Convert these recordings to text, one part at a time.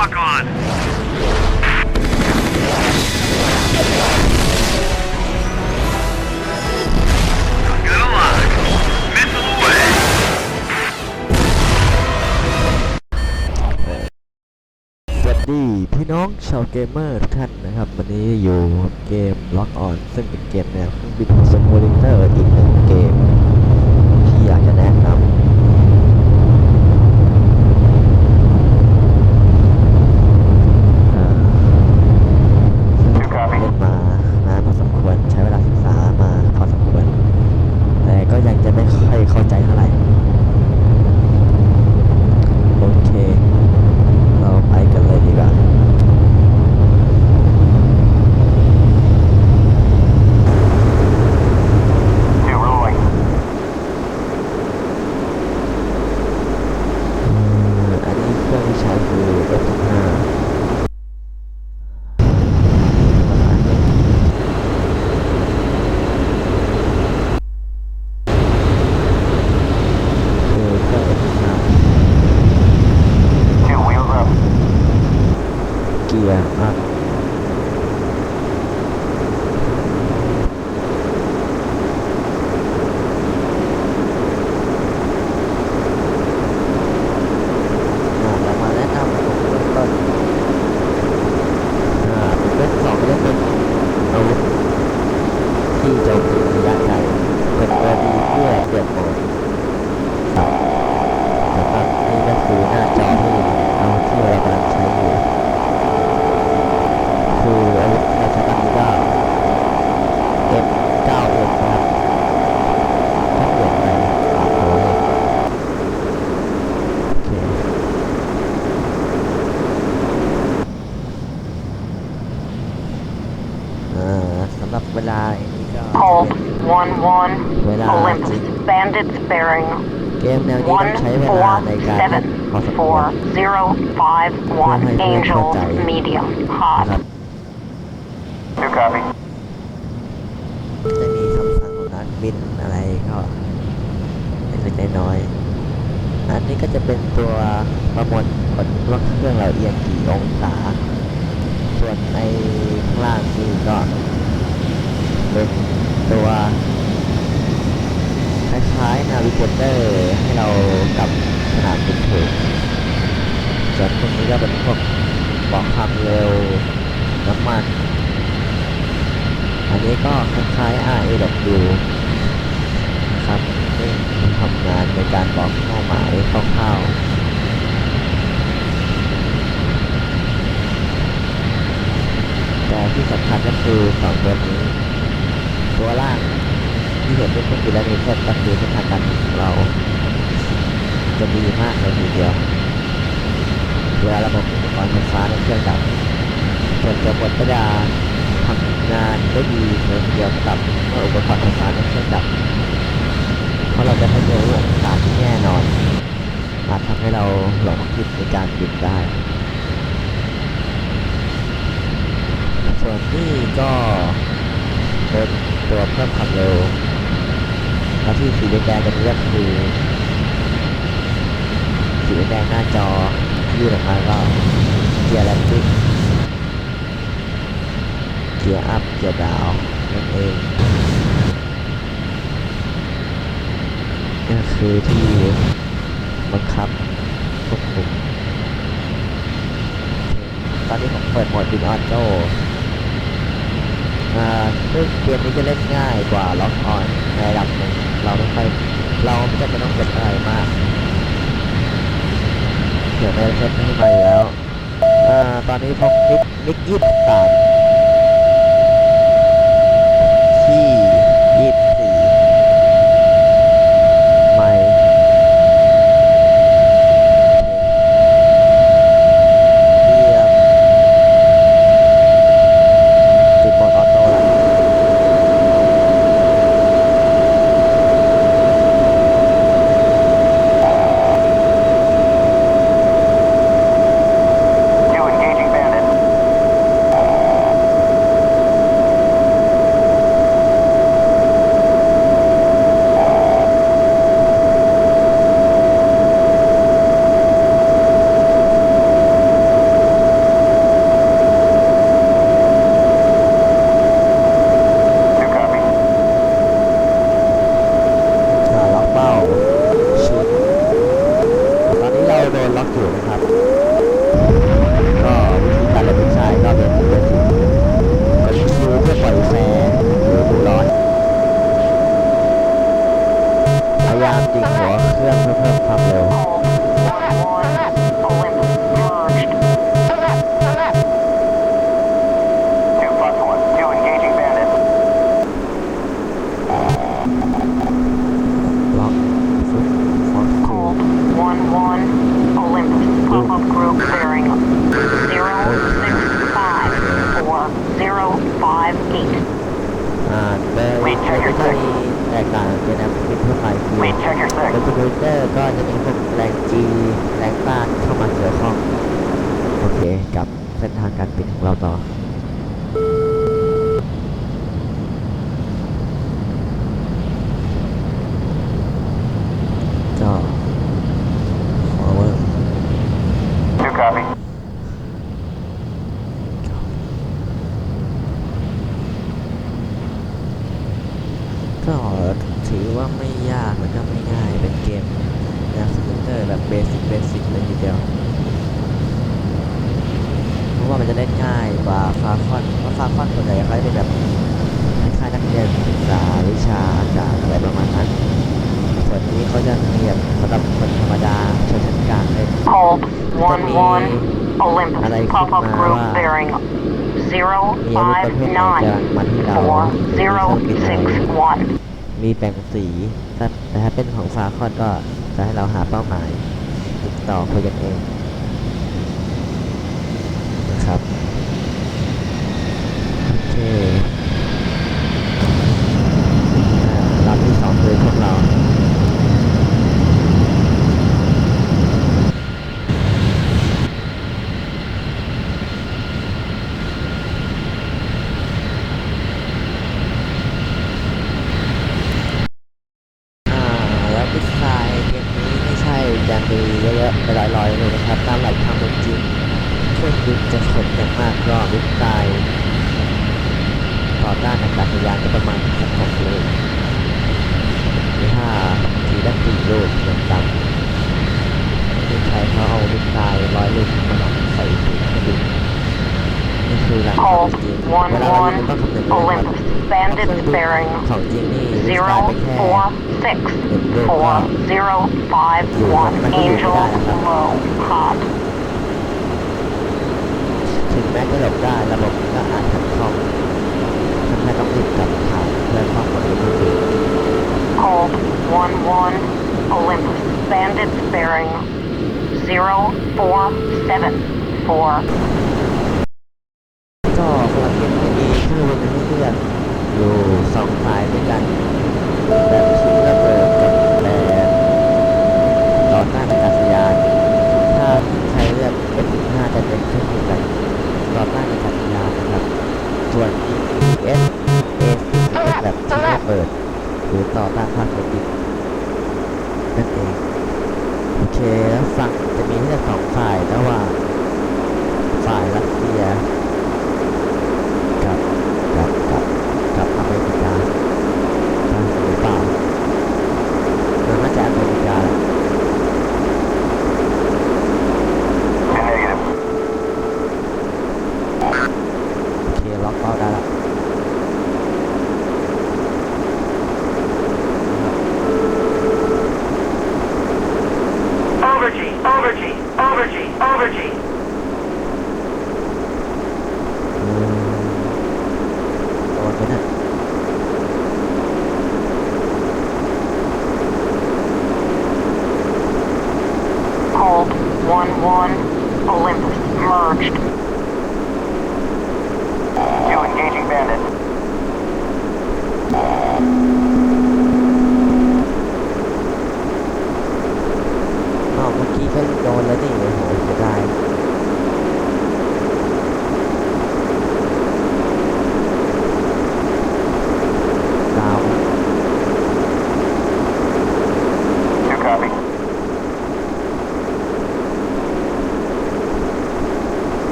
lock on. Good lock. Missile away. สวัสดีพี่น้องชาวเกมเมอร์ทุกท่านนะครับ วันนี้อยู่เกม Lock On ซึ่งเป็นเกมแนวเครื่องบินซิมูเลเตอร์อีกหนึ่งเกม อสมควร147-051 Angels Medium นะ Hot. ครับ Two copy. จะมีคำสั่งของนักบินอะไรก็เล็กๆน้อยๆอันนี้ก็จะเป็นตัวประมวลผลว่าเครื่องเราเอียงกี่องศา ส่วนในข้างล่างนี่ก็เป็นตัว คล้ายๆนาวิเกเตอร์ให้เรากลับสนามบินถูกส่วนพวกนี้ก็เป็นพวกบอกความเร็วน้ำมัน อันนี้ก็คล้ายๆ RAW ครับซึ่ทำงานในการบอกเป้าหมายคร่าวๆแต่ที่สำคัญก็คือสองตัวนี้ ตัวล่าง ที่เห็นเป็นเครื่อและมีเส้นก็คือเส้นทางการของเรา จะดีมากเลยทีเดียวเวลาระบบอุปกรณ์ไฟฟ้าในเครื่องดับส่วนตัวบนก็จะทำงานได้ดีเลยทีเดียวกับเมื่ออุปกรณ์ไฟฟ้าในเครื่องดับ เพราะเราจะไม่รู้องศาที่แน่นอนอาจทำให้เราหลงผิดในการบินได้ส่วนนี้ก็เป็นตัวเพิ่มความเร็ว แล้วที่สีแดงๆกันนี้ก็คือสีแดงหน้าจอยื่นออกมาก็เกียร์แลนดิ้งเกียร์อัพเกียร์ดาวนั่นเองนี่คือที่บังคับควบคุมตอนนี้ผมเปิดโหมดบินออโต้า ซึ่งเกมนี้จะเล่นง่ายกว่าล็อกออนในระดับหนึ่งเราไม่ค่อยเราไม่จำเป็นต้องกดอะไรมากเดี๋ยวในเซตให้ไปแล้วอตอนนี้พกมิกมิกยี่สิบสามที่ เข้ามาเกี่ยวข้อง โอเค กับเส้นทางการบินของเราต่อ ก็ forward Two copy. ก็ถือว่าไม่ยากแล้วก็ไม่ง่าย เป็นเกมแนวสกูตเตอร์แบบเบสิกเบสิกเลยทีเดียว เพราะว่า มันจะเล่นง่ายกว่าฟาคอนเพราะฟาคอนส่วนใหญ่เขาจะเป็นแบบคล้ายๆนักเรียนศึกษาวิชาอากาศอะไรประมาณนั้น ส่วนนี้เขาจะมีแบบสำหรับคนธรรมดาชนชั้นกลางเล่น Hold 1 1อะไร Olympus ขึ้น pop up มา group ว่า bearing มีอาวุธประเภทไหนกำลังมาที่เราหรือมีเครื่องบินอะไร059มีแบ่งสีถ้าแต่ถ้าเป็นของฟาคอนก็จะให้เราหาเป้าหมายติดต่อคุยกันเองนะครับ โอเคอ่าลำที่สองคือพวกเรา อ่าแล้วดีไซน์เกมนี้ไม่ใช่จะมีเยอะๆไปลอยๆเลยนะครับ ตามหลักทางเป็นจริง เครื่องบินจะขนอย่างมากก็ดีไซน์ต่อต้านอากาศยานก็ประมาณ16ลูกหรือถ้าทีละสี่ลูกอย่างต่ำที่ใช้เขาเอาดีไซน์ร้อยลูกมาลองใส่ถุงเครื่องบินนี่คือหลักความ Hold เป็นจริง1เวลาเรายิงต้องคำนึง1ด้วยนะครับ Olympus bandits bearing ของจริงนี่ดีไซน์ไปแค่046 4051 Angel Low Hot ถึงแม้ ม้จะหลบได้ระบบก็อาจขัดข้องทำให้ต้องรีบกลับฐานเพื่อความปลอดภัยที่สุด Hold 1 1 Olympus bandits bearing 0474 เปิด หรือต่อต้านภาคพื้นดินนั่นเองโอเคฝั่งจะมีแค่สองฝ่ายระหว่างฝ่ายรัสเซียกับกับกับกับอเมริกา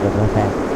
Được.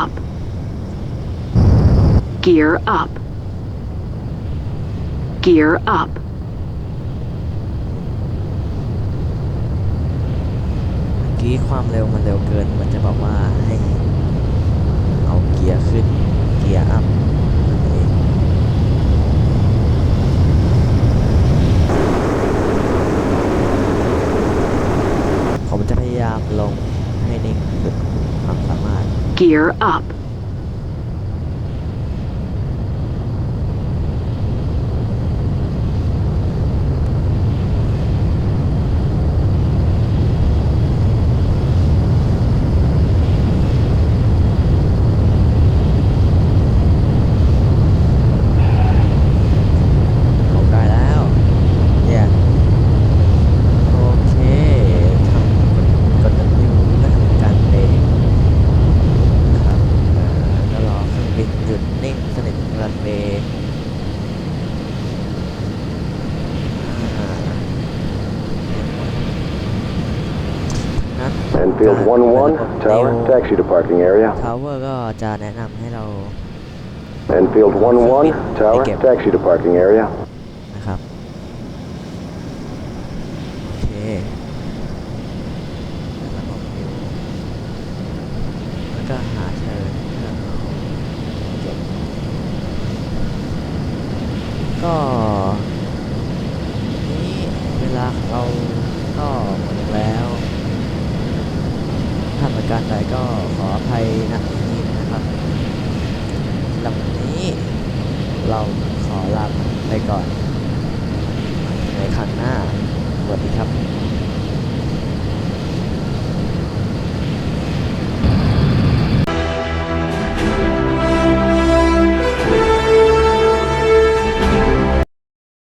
up gear up gear up กี้ความเร็วมันเร็วเกิน มันจะบอกว่าให้เอาเกียร์ขึ้น เกียร์อัพผมจะพยายามลง Gear up. Field 11, tower, taxi to parking area. Tower uh, ก็จะแนะนำให้เรา Enfield 11, tower, taxi to parking area. การใดก็ขออภัยนะนี้นะครับสำหรับนี้เราขอลาไปก่อน ในครั้งหน้าสวัสดีครับ